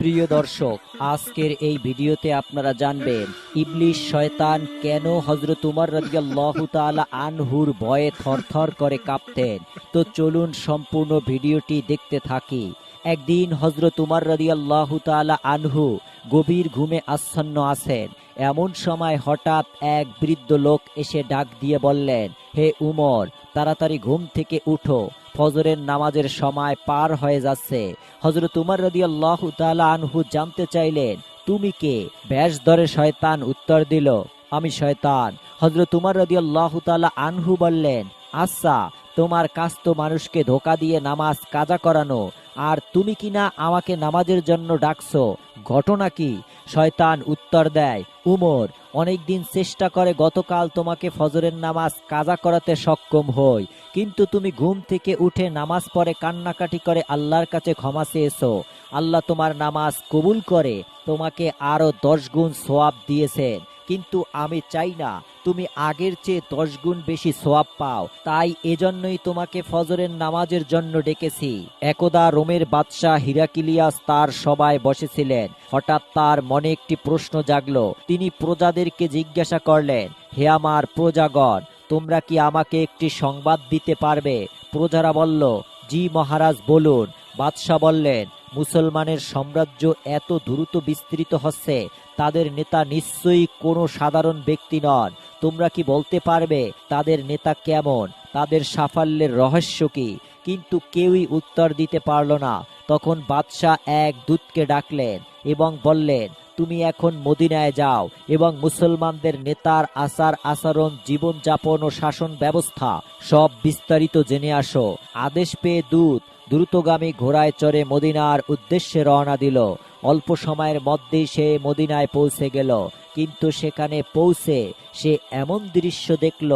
প্রিয় দর্শক, আজকের এই ভিডিওতে আপনারা জানবেন, ইবলিশ শয়তান কেন হজরত উমর রাদিয়াল্লাহু তাআলা আনহুর ভয়ে থরথর করে কাঁপতেন? তো চলুন সম্পূর্ণ ভিডিওটি দেখতে থাকি। একদিন হজরত উমর রাদিয়াল্লাহু তাআলা আনহু গভীর ঘুমে আচ্ছন্ন আছেন। এমন সময় হঠাৎ এক বৃদ্ধ লোক এসে ডাক দিয়ে বললেন, হে উমর, তাড়াতাড়ি ঘুম থেকে উঠো। ফজরের নামাজের সময় পার হয়ে যাচ্ছে। হজরত উমর রাদিয়াল্লাহু তাআলা আনহু জানতে চাইলেন, তুমি কে? ব্যাস ধরে শয়তান উত্তর দিল, আমি শয়তান। হজরত উমর রাদিয়াল্লাহু তাআলা আনহু বললেন আচ্ছা তোমার কাজ তো মানুষকে ধোকা দিয়ে নামাজ কাজা করানো, আর তুমি কিনা আমাকে নামাজের জন্য ডাকছো? ঘটনা কি? শয়তান উত্তর দেয়, উমর, অনেকদিন চেষ্টা করে গতকাল তোমাকে ফজরের নামাজ কাজা করাতে সক্ষম হই, কিন্তু তুমি ঘুম থেকে উঠে নামাজ পড়ে কান্নাকাটি করে আল্লাহর কাছে ক্ষমা চেয়েছো। আল্লাহ তোমার নামাজ কবুল করে, তোমাকে আরও দশ গুণ সোয়াব দিয়েছেন, কিন্তু আমি চাই না তুমি আগের চেয়ে দশ গুণ বেশি সোয়াব পাও। তাই এজন্যই তোমাকে ফজরের নামাজের জন্য ডেকেছি। একদা রোমের বাদশাহ হিরাকিলিয়াস তার সবাই বসেছিলেন। হঠাৎ তার মনে একটি প্রশ্ন জাগলো। তিনি প্রজাদেরকে জিজ্ঞাসা করলেন, হে আমার প্রজাগণ, তোমরা কি আমাকে একটি সংবাদ দিতে পারবে? প্রজারা বলল, জি মহারাজ, বলুন। বাদশাহ বললেন, মুসলমানের সাম্রাজ্য এত দ্রুত বিস্তৃত হচ্ছে, তাদের নেতা নিশ্চয়ই কোনো সাধারণ ব্যক্তি নন। তোমরা কি বলতে পারবে তাদের নেতা কেমন? তাদের সাফল্যের রহস্য কি? কিন্তু কেউই উত্তর দিতে পারল না। তখন বাদশাহ এক দূতকে ডাকলেন এবং বললেন, তুমি এখন মদিনায় যাও এবং মুসলমানদের নেতার আচার আচরণ, জীবনযাপন ও শাসন ব্যবস্থা সব বিস্তারিত জেনে আসো। আদেশ পেয়ে দূত দ্রুতগামী ঘোড়ায় চড়ে মদিনার উদ্দেশ্যে রওনা দিল। অল্প সময়ের মধ্যেই সে মদিনায় পৌঁছে গেল। কিন্তু সেখানে পৌঁছে সে এমন দৃশ্য দেখল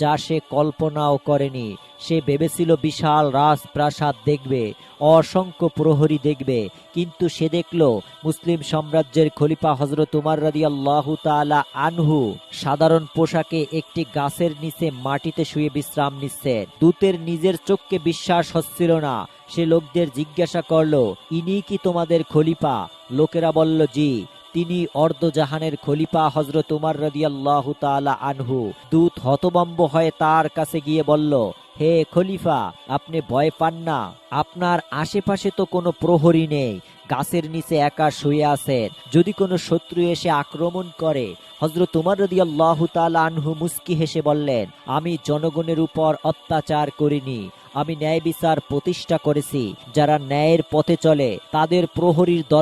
যা সে কল্পনাও করেনি। সে ভেবেছিল বিশাল রাজপ্রাসাদ দেখবে, অসংখ্য প্রহরী দেখবে, কিন্তু সে দেখল মুসলিম সাম্রাজ্যের খলিফা হজরত উমার রাদি আল্লাহ তালা আনহু সাধারণ পোশাকে একটি গাছের নিচে মাটিতে শুয়ে বিশ্রাম নিচ্ছে। দূতের নিজের চোখকে বিশ্বাস হচ্ছিল না। সে লোকদের জিজ্ঞাসা করল, ইনি কি তোমাদের খলিফা? লোকেরা বলল, জি। তিনি অর্ধজাহানের খলিফা হজরত উমার রাদিয়াল্লাহ তাআলা আনহু। দূত হতবম্ব হয়ে তার কাছে গিয়ে বলল, হে খলিফা, আপনি ভয় পান না। আপনার আশেপাশে তো কোনো প্রহরী নেই। গাছের নিচে একা শুয়ে আছেন। যদি কোনো শত্রু এসে আক্রমণ করে হজরত উমর রাদিয়াল্লাহ তাআলা আনহু মুস্কি হেসে বললেন, আমি জনগণের উপর অত্যাচার করিনি। আমি ন্যায় বিচার প্রতিষ্ঠা করেছি। যারা ন্যায়ের পথে চলে, তাদের প্রহরীর দর